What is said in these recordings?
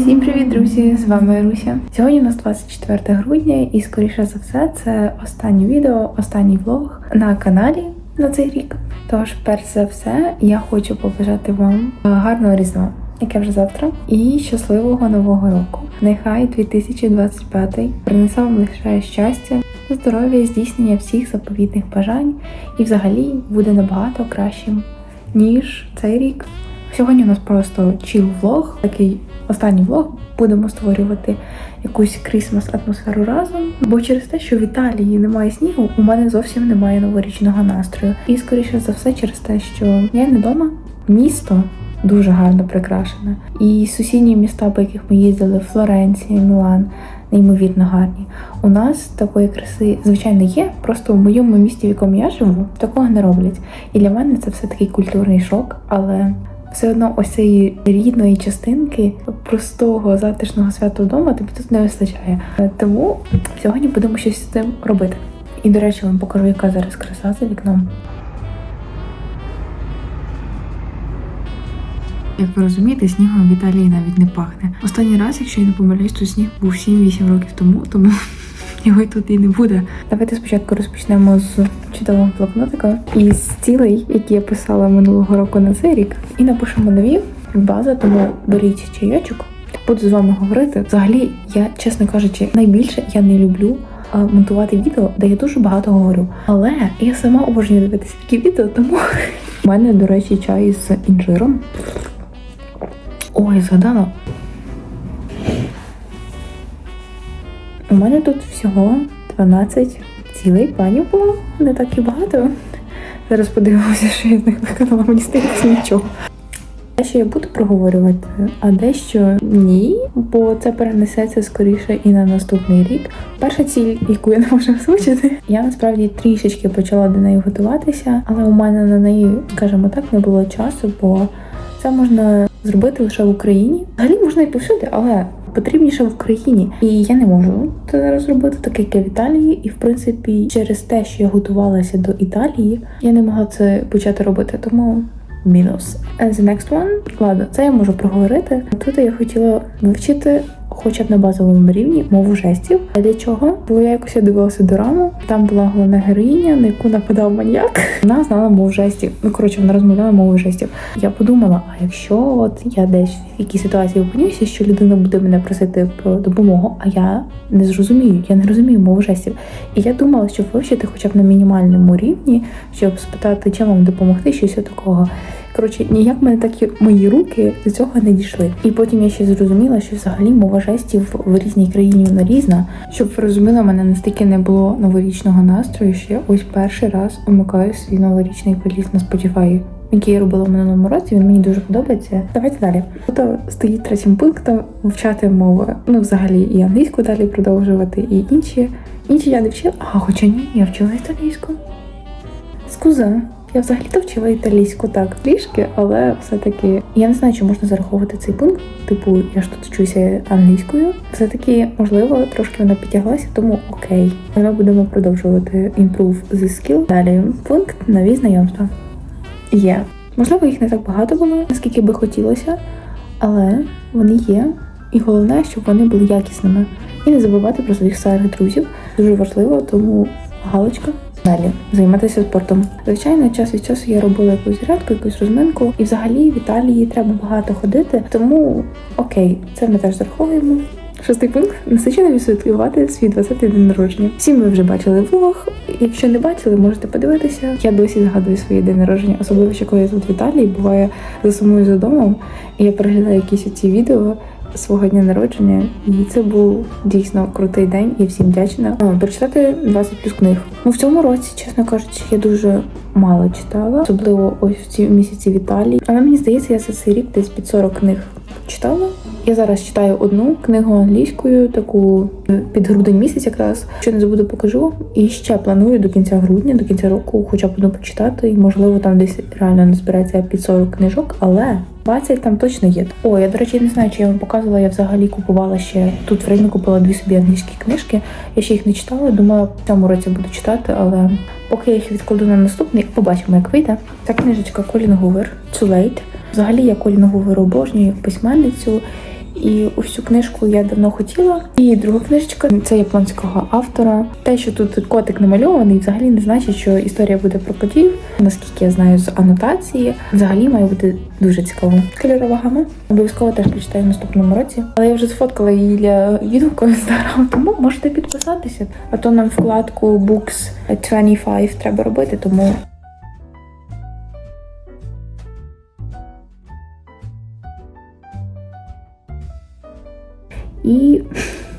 Всім привіт, друзі! З вами Руся. Сьогодні у нас 24 грудня, і скоріше за все, це останнє відео, останній влог на каналі на цей рік. Тож, перш за все, я хочу побажати вам е, гарного різдва, яке вже завтра, і щасливого нового року. Нехай 2025 принесе вам лише щастя, здоров'я, здійснення всіх заповітних бажань, і взагалі буде набагато кращим ніж цей рік. Сьогодні у нас просто чіл влог, такий останній влог. Будемо створювати якусь крісмас атмосферу разом. Бо через те, що в Італії немає снігу, у мене зовсім немає новорічного настрою. І скоріше за все, через те, що я не вдома, місто дуже гарно прикрашене. І сусідні міста, по яких ми їздили, Флоренція, Мілан, неймовірно гарні. У нас такої краси, звичайно, є. Просто в моєму місті, в якому я живу, такого не роблять. І для мене це все такий культурний шок, але все одно ось цієї рідної частинки простого затишного свята вдома тобі тут не вистачає. Е, Тому сьогодні будемо щось з цим робити. І, до речі, вам покажу, яка зараз краса за вікном. Як ви розумієте, снігом в Італії навіть не пахне. Останній раз, якщо я не помиляюсь, то сніг був 7-8 років тому, тому його тут і не буде. Давайте спочатку розпочнемо з чудового блокнотика і з цілей, які я писала минулого року на цей рік, і напишемо нові база, тому беріть чайочок. Буду з вами говорити. Взагалі, я, чесно кажучи, найбільше я не люблю монтувати відео, де я дуже багато говорю. Але я сама обожнюю дивитися такі відео, тому у мене, до речі, чай з інжиром. Ой, згадала. Мене тут всього 12 цілей планів було, не так і багато. Зараз подивимося, що я з них виконала, мені здається нічого. Дещо я буду проговорювати, а дещо ні, бо це перенесеться скоріше і на наступний рік. Перша ціль, яку я не можу озвучити, я насправді трішечки почала до неї готуватися, але у мене на неї, скажімо так, не було часу, бо це можна зробити лише в Україні. Взагалі можна і повсюди, але потрібніше в Україні. І я не можу це зараз робити, так як я в Італії. І в принципі, через те, що я готувалася до Італії, я не могла це почати робити. Тому мінус. And the next one, ладно, це я можу проговорити. Тут я хотіла вивчити. Хоча б на базовому рівні мову жестів. А для чого? Бо я якось дивилася дораму. Там була головна героїня, на яку нападав маньяк. Вона знала мову жестів. Ну коротше, вона розмовляла мовою жестів. Я подумала: а якщо от я десь в якій ситуації опинюся, що людина буде мене просити про допомогу, а я не зрозумію, я не розумію мову жестів. І я думала, щоб вивчити хоча б на мінімальному рівні, щоб спитати, чим вам допомогти, щось такого. Коротше, ніяк мене так і мої руки до цього не дійшли. І потім я ще зрозуміла, що взагалі мова жестів в різній країні вона різна. Щоб ви розуміли, мене настільки не було новорічного настрою, що я ось перший раз умикаю свій новорічний плейліст на Spotify. Який я робила в минулому році, він мені дуже подобається. Давайте далі. Ото стоїть третім пунктом вивчати мови. Ну, взагалі, і англійську далі продовжувати, і інші. Інші я не вчила. А хоча ні, я вчила італійську. Скуза. Я взагалі-то вчила італійську так трішки, але все-таки я не знаю, чи можна зараховувати цей пункт. Типу, я ж тут вчуся англійською. Все-таки, можливо, трошки вона підтяглася, тому окей. Ми будемо продовжувати improve the skill. Далі пункт нові знайомства. Є. Можливо, їх не так багато було, наскільки би хотілося, але вони є. І головне, щоб вони були якісними. І не забувати про своїх старих друзів. Дуже важливо, тому галочка. Далі займатися спортом. Звичайно, час від часу я робила якусь зарядку, якусь розминку, і взагалі в Італії треба багато ходити. Тому окей, це ми теж зараховуємо. Шостий пункт насичено відсвяткувати свій 20-й день народження. Всі ми вже бачили влог. Якщо не бачили, можете подивитися. Я досі згадую свої день народження, особливо ще коли я тут в Італії, буває за самою за домом, і я переглядаю якісь ці відео свого дня народження, і це був дійсно крутий день. Я всім вдячна. А, прочитати 20 плюс книг. Ну в цьому році, чесно кажучи, я дуже мало читала, особливо ось в ці місяці в Італії. Але мені здається, я за цей рік десь під 40 книг читала. Я зараз читаю одну книгу англійською, таку е, під грудень місяць, якраз що не забуду, покажу. І ще планую до кінця грудня, до кінця року, хоча б одну почитати. І можливо там десь реально не збирається під 40 книжок, але 20 там точно є. О, я до речі, не знаю, чи я вам показувала. Я взагалі купувала ще тут в Римі купила дві собі англійські книжки. Я ще їх не читала. Думаю, в цьому році буду читати, але поки я їх відкладу на наступний, побачимо, як вийде. Ця книжечка Колін Гувер Too Late. Взагалі я Колін Гувер обожнюю письменницю. І ось цю книжку я давно хотіла. І друга книжечка це японського автора. Те, що тут котик намальований, взагалі не значить, що історія буде про котів. Наскільки я знаю з анотації, взагалі має бути дуже цікаво. Кольорова гама. Обов'язково теж прочитаю в наступному році. Але я вже сфоткала її для відгуку в інстаграм, тому можете підписатися. А то нам вкладку Books 25 треба робити, тому І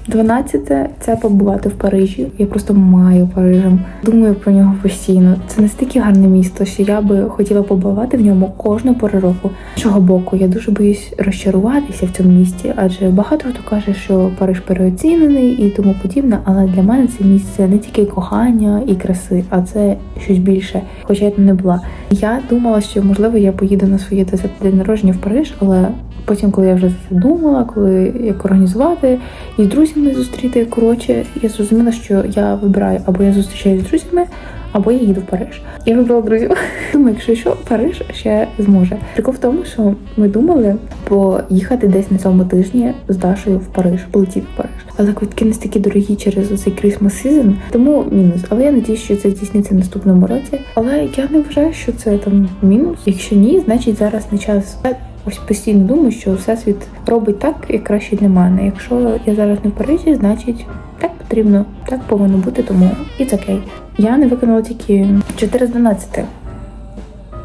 12 це побувати в Парижі. Я просто маю Парижем. Думаю про нього постійно. Це настільки гарне місто, що я би хотіла побувати в ньому кожну пору року. З Чого боку, я дуже боюсь розчаруватися в цьому місті, адже багато хто каже, що Париж переоцінений і тому подібне. Але для мене це місце не тільки кохання і краси, а це щось більше. Хоча я там не була. Я думала, що можливо я поїду на своє 10 день народження в Париж, але Потім, коли я вже це думала, коли як організувати і з друзями зустріти, коротше, я зрозуміла, що я вибираю або я зустрічаюся з друзями, або я їду в Париж. Я вибрала друзів. Думаю, якщо що, Париж ще зможе. Прикол в тому, що ми думали поїхати десь на цьому тижні з Дашою в Париж, полетіти в Париж. Але квитки настільки дорогі через цей Christmas season, тому мінус. Але я надію, що це здійсниться наступному році. Але я не вважаю, що це там мінус. Якщо ні, значить зараз не час. Ось постійно думаю, що всесвіт робить так, і краще для мене. Якщо я зараз не в Парижі, значить так потрібно, так повинно бути, тому і окей. Я не виконала тільки 4 з 12.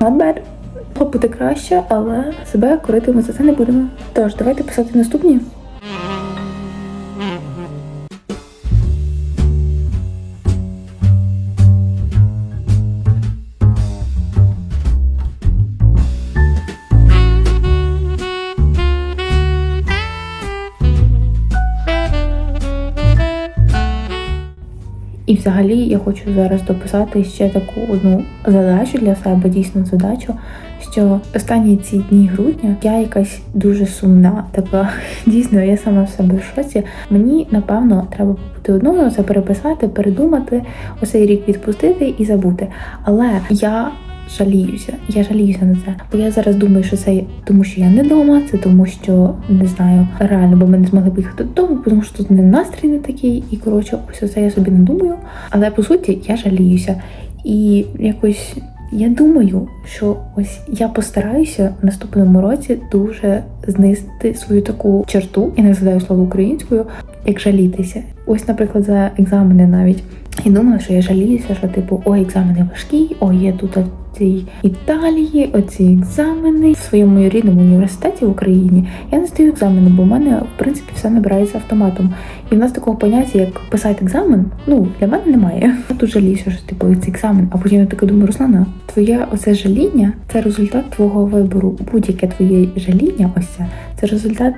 Not bad. Краще, але себе корити ми за це не будемо. Тож, давайте писати наступні. Взагалі я хочу зараз дописати ще таку одну задачу для себе, дійсно задачу, що останні ці дні грудня я якась дуже сумна, така дійсно я сама в себе в шоці. Мені напевно треба побути одною, це переписати, передумати, оцей рік відпустити і забути. Але я жаліюся. Я жаліюся на це. Бо я зараз думаю, що це тому, що я не вдома, це тому, що не знаю, реально, бо ми не змогли поїхати додому, тому що тут не настрій не такий, і коротше, ось це я собі не думаю. Але по суті я жаліюся. І якось я думаю, що ось я постараюся в наступному році дуже знизити свою таку черту, я не згадаю слово українською, як жалітися. Ось, наприклад, за екзамени навіть. І думала, що я жаліюся, що типу, ой, екзамени важкі, ой, є тут цій Італії, оці екзамени в своєму рідному університеті в Україні. Я не здаю екзамени, бо в мене в принципі все набирається автоматом. І в нас такого поняття, як писати екзамен, ну для мене немає. Я тут жаліюся, що типу цей екзамен. А потім я така думаю, Руслана, твоє оце жаління це результат твого вибору. Будь-яке твоє жаління, ось це це результат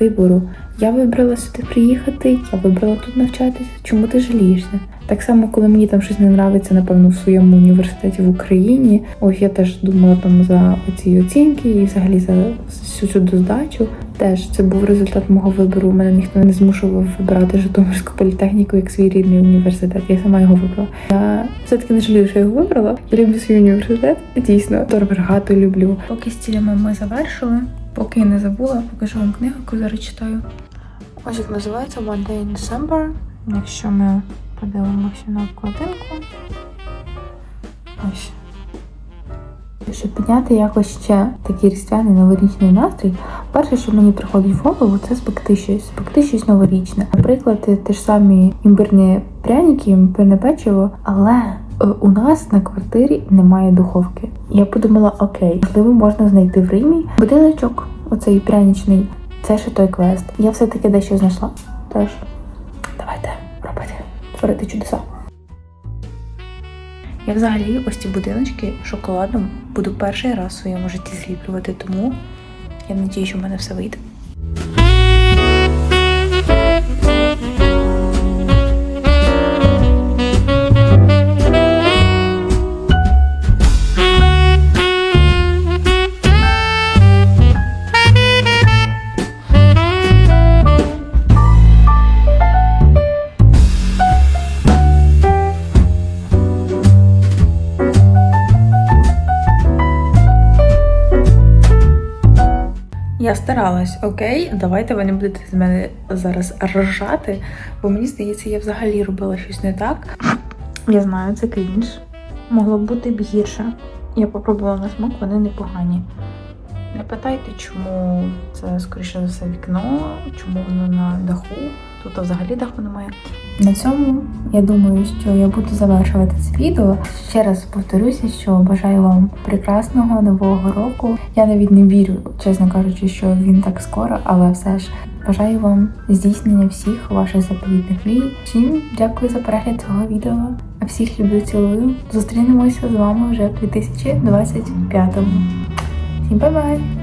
вибору. Я вибрала сюди приїхати, я вибрала тут навчатися. Чому ти жалієшся? Так само, коли мені там щось не нравиться, напевно, в своєму університеті в Україні. Ось я теж думала там за ці оцінки і взагалі за всю цю доздачу. Теж це був результат мого вибору. Мене ніхто не змушував вибирати Житомирську політехніку як свій рідний університет. Я сама його вибрала. Я все-таки не жалію, що його вибрала. Я люблю свій університет. Дійсно, Торбергату люблю. Поки з цілями ми завершили. Поки не забула, покажу вам книгу, яку зараз читаю. Ось як називається One Day in December. Якщо ми подивимося на обкладинку. Ось. Щоб підняти якось ще такий різдвяний новорічний настрій, перше, що мені приходить в голову, це спекти щось, спекти щось новорічне. Наприклад, те ж самі імбирні пряники, імбирне печиво, але у нас на квартирі немає духовки. Я подумала, окей, можливо, можна знайти в Римі будиночок, оцей пряничний. Це ще той квест. Я все-таки дещо знайшла. Тож, давайте робити, творити чудеса. Я взагалі ось ці будиночки шоколадом буду перший раз в своєму житті зліплювати, тому я надію, що в мене все вийде. Я старалась, окей. Давайте ви не будете з мене зараз ржати, бо мені здається, я взагалі робила щось не так. Я знаю, це крінж. Могло б бути б гірше. Я попробувала на смак, вони непогані. Не питайте, чому це скоріше за все вікно, чому воно на даху. Тут взагалі даху немає. На цьому я думаю, що я буду завершувати це відео. Ще раз повторюся, що бажаю вам прекрасного нового року. Я навіть не вірю, чесно кажучи, що він так скоро, але все ж бажаю вам здійснення всіх ваших заповітних мрій. Всім дякую за перегляд цього відео. А всіх люблю, цілую. Зустрінемося з вами вже в 2025. Всім бай-бай!